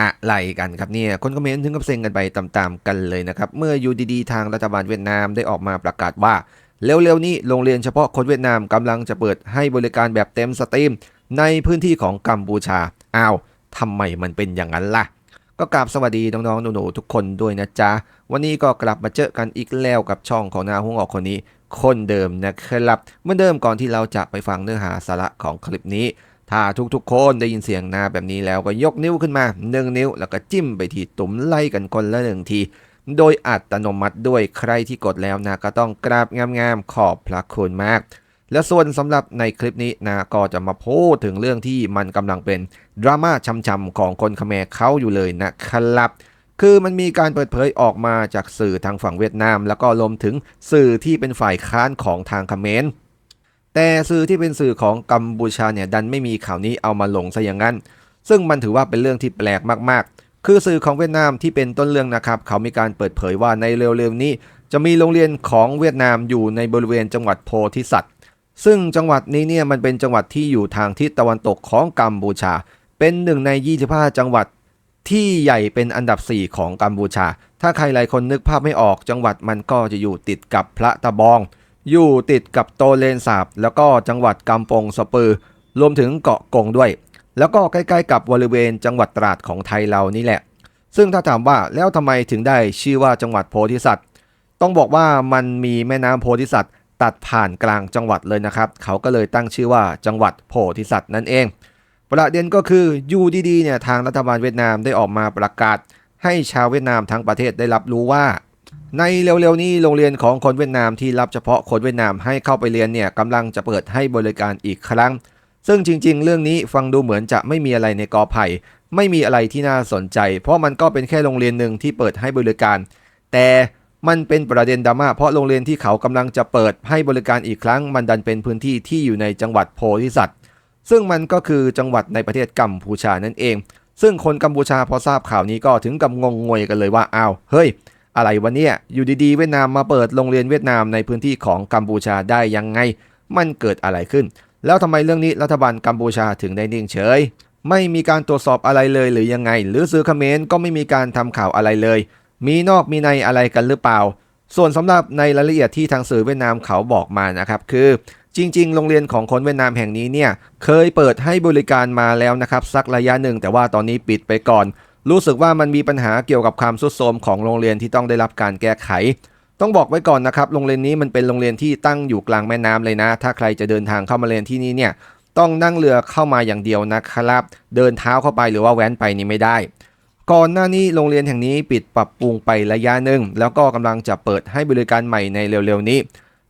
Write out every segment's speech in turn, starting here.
อะไรกันครับเนี่ยคนคอมเมนต์ถึงกับเซ็งกันไปตามๆกันเลยนะครับ เมื่ออยู่ดีๆ ทางรัฐบาลเวียดนามได้ออกมาประกาศว่า เร็วๆนี้โรงเรียนเฉพาะคนเวียดนามกำลังจะเปิดให้บริการแบบเต็มสตรีม ในพื้นที่ของกัมพูชาอ้าวทำไมมันเป็นอย่างนั้นล่ะ ก็กราบสวัสดีน้องๆหนูๆทุกคนด้วยนะจ๊ะ วันนี้ก็กลับมาเจอกันอีกแล้วกับช่องของนาหุงออกคนนี้ คนเดิมนะครับเหมื่อนเดิมก่อนที่เราจะไปฟังเนื้อหาสาระของคลิปนี้ ถ้าทุกๆคนได้ยินเสียงนาแบบนี้แล้วก็ยกนิ้วขึ้นมาหนึ่งนิ้ว แล้วก็จิ้มไปที่ตุ่มไล่กันคนละหนึ่งที โดยอัตโนมัติด้วยใครที่กดแล้วนะก็ต้องกราบงามๆขอบพระคุณมาก และส่วนสำหรับในคลิปนี้นาก็จะมาพูดถึงเรื่องที่มันกำลังเป็นดราม่าช้ำๆของคนเขมรเขาอยู่เลยนะครับคือมันมีการเปิดเผยออกมาจากสื่อทางฝั่งเวียดนาม แล้วก็รวมถึงสื่อที่เป็นฝ่ายค้านของทางเขมร แต่สื่อที่เป็นสื่อของกัมพูชาเนี่ยดันไม่มีข่าวนี้เอามาลงซะอย่างนั้น ซึ่งมันถือว่าเป็นเรื่องที่แปลกมากๆ คือสื่อของเวียดนามที่เป็นต้นเรื่องนะครับ เขามีการเปิดเผยว่าในเร็วๆนี้ จะมีโรงเรียนของเวียดนามอยู่ในบริเวณจังหวัดโพธิสัตว์ ซึ่งจังหวัดนี้เนี่ยมันเป็นจังหวัดที่อยู่ทางทิศตะวันตกของกัมพูชา เป็นหนึ่งใน 25 จังหวัดที่ใหญ่เป็นอันดับ 4 ของกัมพูชา ถ้าใครหลายคนนึกภาพไม่ออกจังหวัดมันก็จะอยู่ติดกับพระตะบอง อยู่ติดกับโตเลนสาบ แล้วก็จังหวัดกำปงสปือ รวมถึงเกาะกงด้วย แล้วก็ใกล้ๆ กับบริเวณจังหวัดตราดของไทยเรานี่แหละ ซึ่งถ้าถามว่าแล้วทำไมถึงได้ชื่อว่าจังหวัดโพธิสัตว์ ต้องบอกว่ามันมีแม่น้ำโพธิสัตว์ ตัดผ่านกลางจังหวัดเลยนะครับ เขาก็เลยตั้งชื่อว่าจังหวัดโพธิสัตว์นั่นเอง ประเด็นก็คืออยู่ดีๆเนี่ยทางรัฐบาลเวียดนามได้ออกมาประกาศ ให้ชาวเวียดนามทั้งประเทศได้รับรู้ว่า ในเร็วๆนี้โรงเรียนของคนเวียดนามที่รับเฉพาะคนเวียดนามให้เข้าไปเรียนเนี่ยกำลังจะเปิดให้บริการอีกครั้ง ซึ่งจริง ๆ เรื่องนี้ฟังดูเหมือนจะไม่มีอะไรในกอไผ่ไม่มีอะไรที่น่าสนใจ เพราะมันก็เป็นแค่โรงเรียนหนึ่งที่เปิดให้บริการ แต่มันเป็นประเด็นดราม่าเพราะโรงเรียนที่เขากำลังจะเปิดให้บริการอีกครั้ง มันดันเป็นพื้นที่ที่อยู่ในจังหวัดโพธิสัตว์ ซึ่งมันก็คือจังหวัดในประเทศกัมพูชานั่นเอง ซึ่งคนกัมพูชาพอทราบข่าวนี้ก็ถึงกับงงงวยกันเลยว่าอ้าวเฮ้ย อะไรวะเนี่ย อยู่ดีๆ เวียดนามมาเปิดโรงเรียนเวียดนามในพื้นที่ของกัมพูชาได้ยังไง มันเกิดอะไรขึ้น แล้วทำไมเรื่องนี้รัฐบาลกัมพูชาถึงได้นิ่งเฉย ไม่มีการตรวจสอบอะไรเลยหรือยังไง หรือสื่อเขมรก็ไม่มีการทำข่าวอะไรเลย มีนอกมีในอะไรกันหรือเปล่า ส่วนสำหรับในรายละเอียดที่ทางสื่อเวียดนามเขาบอกมานะครับคือจริง ๆ โรงเรียนของคนเวียดนามแห่งนี้เนี่ยเคยเปิดให้บริการมาแล้วนะครับสักระยะหนึ่ง แต่ว่าตอนนี้ปิดไปก่อน รู้สึกว่ามันมีปัญหาเกี่ยวกับความสุดโทรมของโรงเรียนที่ต้องได้รับการแก้ไข ต้องบอกไว้ก่อนนะครับ โรงเรียนนี้มันเป็นโรงเรียนที่ตั้งอยู่กลางแม่น้ำเลยนะ ถ้าใครจะเดินทางเข้ามาเรียนที่นี่เนี่ย ต้องนั่งเรือเข้ามาอย่างเดียวนะครับ เดินเท้าเข้าไปหรือว่าแว้นไปนี่ไม่ได้ ก่อนหน้านี้โรงเรียนแห่งนี้ปิดปรับปรุงไประยะหนึ่งแล้วก็กำลังจะเปิดให้บริการใหม่ในเร็วๆนี้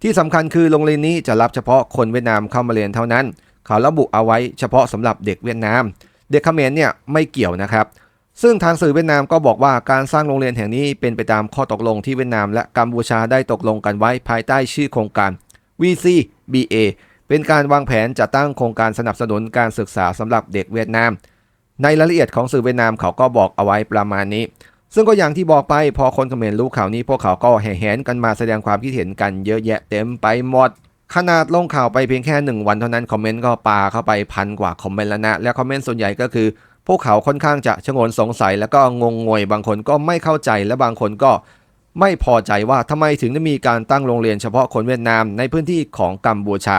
ที่สำคัญคือโรงเรียนนี้จะรับเฉพาะคนเวียดนามเข้ามาเรียนเท่านั้นเขาระบุเอาไว้เฉพาะสำหรับเด็กเวียดนาม เด็กเขมรเนี่ยไม่เกี่ยวนะครับ ซึ่งทางสื่อเวียดนามก็บอกว่าการสร้างโรงเรียนแห่งนี้เป็นไปตามข้อตกลงที่เวียดนามและกัมพูชาได้ตกลงกันไว้ภายใต้ชื่อโครงการ VCBA เป็นการวางแผนจะตั้งโครงการสนับสนุนการศึกษาสำหรับเด็กเวียดนาม ในรายละเอียดของสื่อเวียดนามเขาก็บอกเอาไว้ประมาณนี้ ซึ่งก็อย่างที่บอกไปพอคนเขมรรู้ข่าวนี้ พวกเขาก็แห่แหนกันมาแสดงความคิดเห็นกันเยอะแยะเต็มไปหมดขนาดลงข่าวไปเพียงแค่หนึ่งวันเท่านั้นคอมเมนต์ก็ปาเข้าไปพันกว่าคอมเมนต์แล้วนะ และคอมเมนต์ส่วนใหญ่ก็คือ พวกเขาค่อนข้างจะชงนสงสัยแล้วก็งงงวยบางคนก็ไม่เข้าใจและบางคนก็ไม่พอใจว่าทำไมถึงได้มีการตั้งโรงเรียนเฉพาะคนเวียดนามในพื้นที่ของกัมพูชา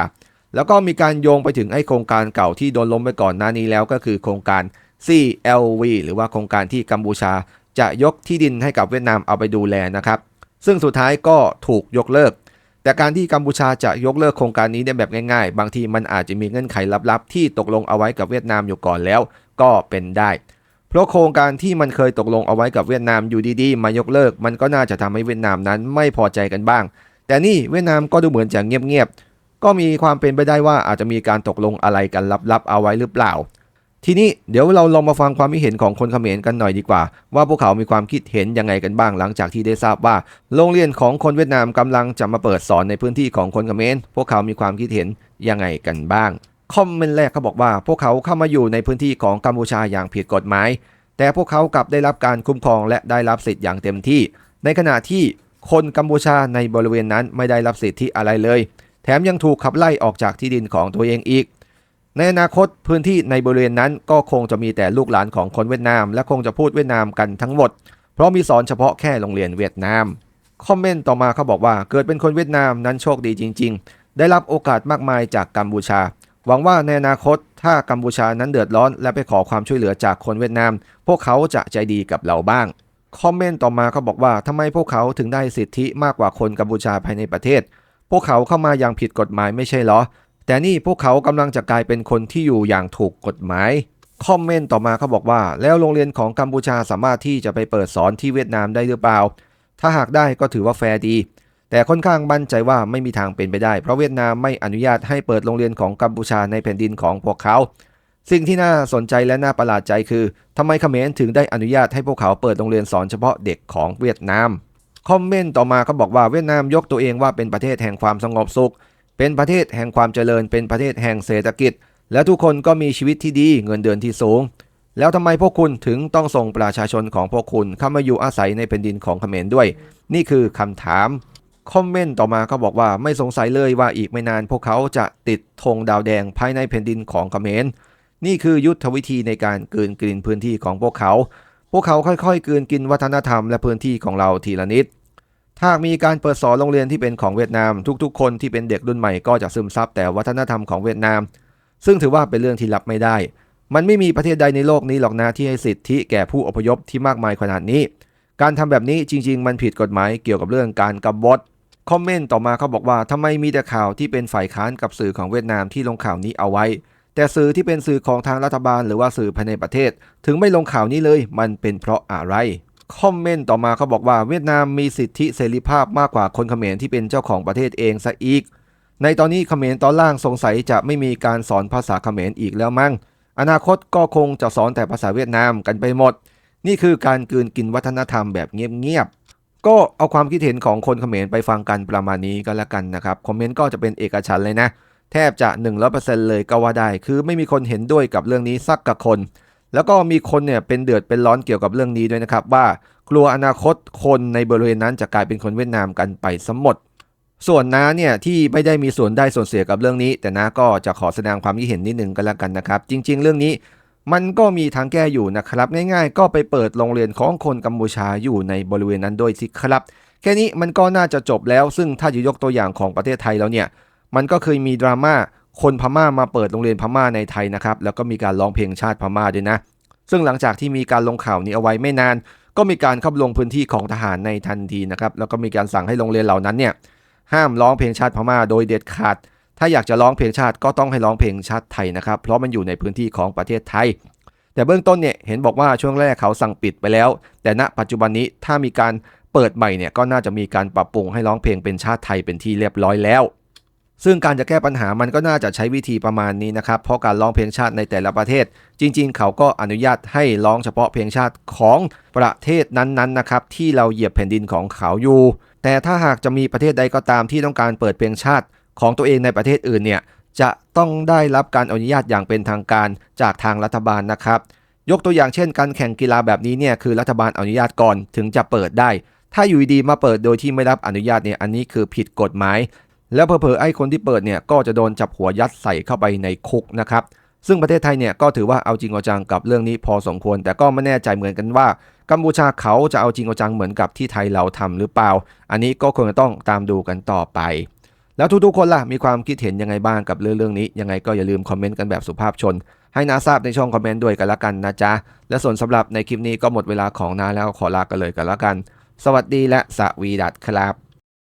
แล้วก็มีการโยงไปถึงไอ้โครงการเก่าที่โดนล้มไปก่อนหน้านี้แล้วก็คือโครงการ CLV หรือว่าโครงการที่กัมพูชา จะยกที่ดินให้กับเวียดนามเอาไปดูแลนะครับ ซึ่งสุดท้ายก็ถูกยกเลิก แต่การที่กัมพูชาจะยกเลิกโครงการนี้ได้แบบง่าย ๆ บางทีมันอาจจะมีเงื่อนไขลับๆ ที่ตกลงเอาไว้กับเวียดนามอยู่ก่อนแล้ว ก็เป็นได้ เพราะโครงการที่มันเคยตกลงเอาไว้กับเวียดนามอยู่ดีๆ มายกเลิก มันก็น่าจะทำให้เวียดนามนั้นไม่พอใจกันบ้าง แต่นี่เวียดนามก็ดูเหมือนจะเงียบๆก็มีความเป็นไปได้ว่าอาจจะมีการตกลงอะไรกันลับๆเอาไว้หรือเปล่า ทีนี้เดี๋ยวเราลองมาฟังความคิดเห็นของคนเขมรกันหน่อยดีกว่า ว่าพวกเขามีความคิดเห็นยังไงกันบ้างหลังจากที่ได้ทราบว่า โรงเรียนของคนเวียดนามกำลังจะมาเปิดสอนในพื้นที่ของคนเขมรพวกเขามีความคิดเห็นยังไงกันบ้าง คอมเมนต์แรกเขาบอกว่า พวกเขาเข้ามาอยู่ในพื้นที่ของกัมพูชาอย่างผิดกฎหมาย แต่พวกเขากลับได้รับการคุ้มครองและได้รับสิทธิ์อย่างเต็มที่ ในขณะที่คนกัมพูชาในบริเวณนั้นไม่ได้รับสิทธิอะไรเลย แถมยังถูกขับไล่ออกจากที่ดินของตัวเองอีก ในอนาคตพื้นที่ในบริเวณนั้นก็คงจะมีแต่ลูกหลานของคนเวียดนาม และคงจะพูดเวียดนามกันทั้งหมด เพราะมีสอนเฉพาะแค่โรงเรียนเวียดนาม คอมเมนต์ต่อมาเขาบอกว่าเกิดเป็นคนเวียดนามนั้นโชคดีจริง ๆ ได้รับโอกาสมากมายจากกัมพูชา หวังว่าในอนาคตถ้ากัมพูชานั้นเดือดร้อน และไปขอความช่วยเหลือจากคนเวียดนาม พวกเขาจะใจดีกับเราบ้าง คอมเมนต์ต่อมาเขาบอกว่าทำไมพวกเขาถึงได้สิทธิมากกว่าคนกัมพูชาภายในประเทศ พวกเขาเข้ามาอย่างผิดกฎหมายไม่ใช่เหรอ แต่นี่พวกเขากำลังจะกลายเป็นคนที่อยู่อย่างถูกกฎหมายคอมเมนต์ต่อมาเขาบอกว่า แล้วโรงเรียนของกัมพูชาสามารถที่จะไปเปิดสอนที่เวียดนามได้หรือเปล่า ถ้าหากได้ก็ถือว่าแฟร์ดี แต่ค่อนข้างมั่นใจว่าไม่มีทางเป็นไปได้ เพราะเวียดนามไม่อนุญาตให้เปิดโรงเรียนของกัมพูชาในแผ่นดินของพวกเขา สิ่งที่น่าสนใจและน่าประหลาดใจคือทำไมเขมรถึงได้อนุญาตให้พวกเขาเปิดโรงเรียนสอนเฉพาะเด็กของเวียดนาม คอมเมนต์ต่อมาเขาบอกว่าเวียดนามยกตัวเองว่าเป็นประเทศแห่งความสงบสุข เป็นประเทศแห่งความเจริญ เป็นประเทศแห่งเศรษฐกิจ และทุกคนก็มีชีวิตที่ดีเงินเดือนที่สูง แล้วทำไมพวกคุณถึงต้องส่งประชาชนของพวกคุณเข้ามาอยู่อาศัยในแผ่นดินของเขมรด้วย นี่คือคำถาม คอมเมนต์ต่อมาเขาบอกว่าไม่สงสัยเลยว่าอีกไม่นานพวกเขาจะติดธงดาวแดงภายในแผ่นดินของเขมรนี่คือยุทธวิธีในการกืนกินพื้นที่ของพวกเขา พวกเขาค่อยๆกืนกินวัฒนธรรมและพื้นที่ของเราทีละนิดถ้ามีการเปิดสอนโรงเรียนที่เป็นของเวียดนาม ทุกๆ คนที่เป็นเด็กรุ่นใหม่ก็จะซึมซับแต่วัฒนธรรมของเวียดนาม ซึ่งถือว่าเป็นเรื่องที่รับไม่ได้ มันไม่มีประเทศใดในโลกนี้หรอกนะที่ให้สิทธิแก่ผู้อพยพที่มากมายขนาดนี้ การทำแบบนี้จริง ๆ มันผิดกฎหมายเกี่ยวกับเรื่องการกบฏ คอมเมนต์ต่อมาเขาบอกว่าทำไมมีแต่ข่าวที่เป็นฝ่ายค้านกับสื่อของเวียดนามที่ลงข่าวนี้เอาไว้ แต่สื่อที่เป็นสื่อของทางรัฐบาลหรือว่าสื่อภายในประเทศ ถึงไม่ลงข่าวนี้เลยมันเป็นเพราะอะไรคอมเมนต์ต่อมาเขาบอกว่าเวียดนามมีสิทธิเสรีภาพมากกว่าคนเขมรที่เป็นเจ้าของประเทศเองซะอีก ในตอนนี้เขมรตอนล่างสงสัยจะไม่มีการสอนภาษาเขมรอีกแล้วมั้งอนาคตก็คงจะสอนแต่ภาษาเวียดนามกันไปหมด นี่คือการกืนกินวัฒนธรรมแบบเงียบๆ ก็เอาความคิดเห็นของคนเขมรไปฟังกันประมาณนี้ก็แล้วกันนะครับ คอมเมนต์ก็จะเป็นเอกฉันเลยนะ แทบจะ 100%เลยก็ว่าได้ คือไม่มีคนเห็นด้วยกับเรื่องนี้สักกับคน แล้วก็มีคนเนี่ยเป็นเดือดเป็นร้อนเกี่ยวกับเรื่องนี้ด้วยนะครับ ว่ากลัวอนาคตคนในบริเวณนั้นจะกลายเป็นคนเวียดนามกันไปสมหมด ส่วนน้าเนี่ยที่ไม่ได้มีส่วนได้ส่วนเสียกับเรื่องนี้ แต่น้าก็จะขอแสดงความคิดเห็นนิดนึงก็แล้วกันนะครับ จริง ๆ เรื่องนี้ มันก็มีทางแก้อยู่นะครับง่ายๆ ก็ไปเปิดโรงเรียนของคนกัมพูชาอยู่ในบริเวณนั้นด้วยสิครับ แค่นี้มันก็น่าจะจบแล้ว ซึ่งถ้าจะยกตัวอย่างของประเทศไทยแล้วเนี่ยมันก็เคยมีดราม่าคนพม่ามาเปิดโรงเรียนพม่าในไทยนะครับแล้วก็มีการร้องเพลงชาติพม่าด้วยนะ ซึ่งหลังจากที่มีการลงข่าวนี้เอาไว้ไม่นาน ก็มีการเข้าลงพื้นที่ของทหารในทันทีนะครับแล้วก็มีการสั่งให้โรงเรียนเหล่านั้นเนี่ยห้ามร้องเพลงชาติพม่าโดยเด็ดขาด ถ้าอยากจะร้องเพลงชาติก็ต้องให้ร้องเพลงชาติไทยนะครับ เพราะมันอยู่ในพื้นที่ของประเทศไทย แต่เบื้องต้นเนี่ยเห็นบอกว่าช่วงแรกเขาสั่งปิดไปแล้ว แต่ณปัจจุบันนี้ถ้ามีการเปิดใหม่เนี่ยก็น่าจะมีการปรับปรุงให้ร้องเพลงเป็นชาติไทยเป็นที่เรียบร้อยแล้ว ซึ่งการจะแก้ปัญหามันก็น่าจะใช้วิธีประมาณนี้นะครับ เพราะการร้องเพลงชาติในแต่ละประเทศ จริง ๆ เขาก็อนุญาตให้ร้องเฉพาะเพลงชาติของประเทศนั้นๆนะครับที่เราเหยียบแผ่นดินของเขาอยู่ แต่ถ้าหากจะมีประเทศใดก็ตามที่ต้องการเปิดเพลงชาติ ของตัวเองในประเทศอื่นเนี่ยจะต้องได้รับการอนุญาตอย่างเป็นทางการจากทางรัฐบาลนะครับ ยกตัวอย่างเช่น การแข่งกีฬาแบบนี้เนี่ยคือรัฐบาลอนุญาตก่อนถึงจะเปิดได้ ถ้าอยู่ดีมาเปิดโดยที่ไม่รับอนุญาตเนี่ยอันนี้คือผิดกฎหมาย แล้วเผลอๆไอ้คนที่เปิดเนี่ยก็จะโดนจับหัวยัดใส่เข้าไปในคุกนะครับซึ่งประเทศไทยเนี่ยก็ถือว่าเอาจริงเอาจังกับเรื่องนี้พอสมควร แต่ก็ไม่แน่ใจเหมือนกันว่า กัมพูชาเขาจะเอาจริงเอาจังเหมือนกับที่ไทยเราทำหรือเปล่า อันนี้ก็คงจะต้องตามดูกันต่อไป แล้วทุกๆคนล่ะ มีความคิดเห็นยังไงบ้างกับเรื่องเรื่องนี้ ยังไงก็อย่าลืมคอมเมนต์กันแบบสุภาพชน ให้นาทราบในช่องคอมเมนต์ด้วยกันละกันนะจ๊ะ และส่วนสำหรับในคลิปนี้ก็หมดเวลาของนาแล้วขอลากันเลยกันละกัน สวัสดีและสวีดัตครับ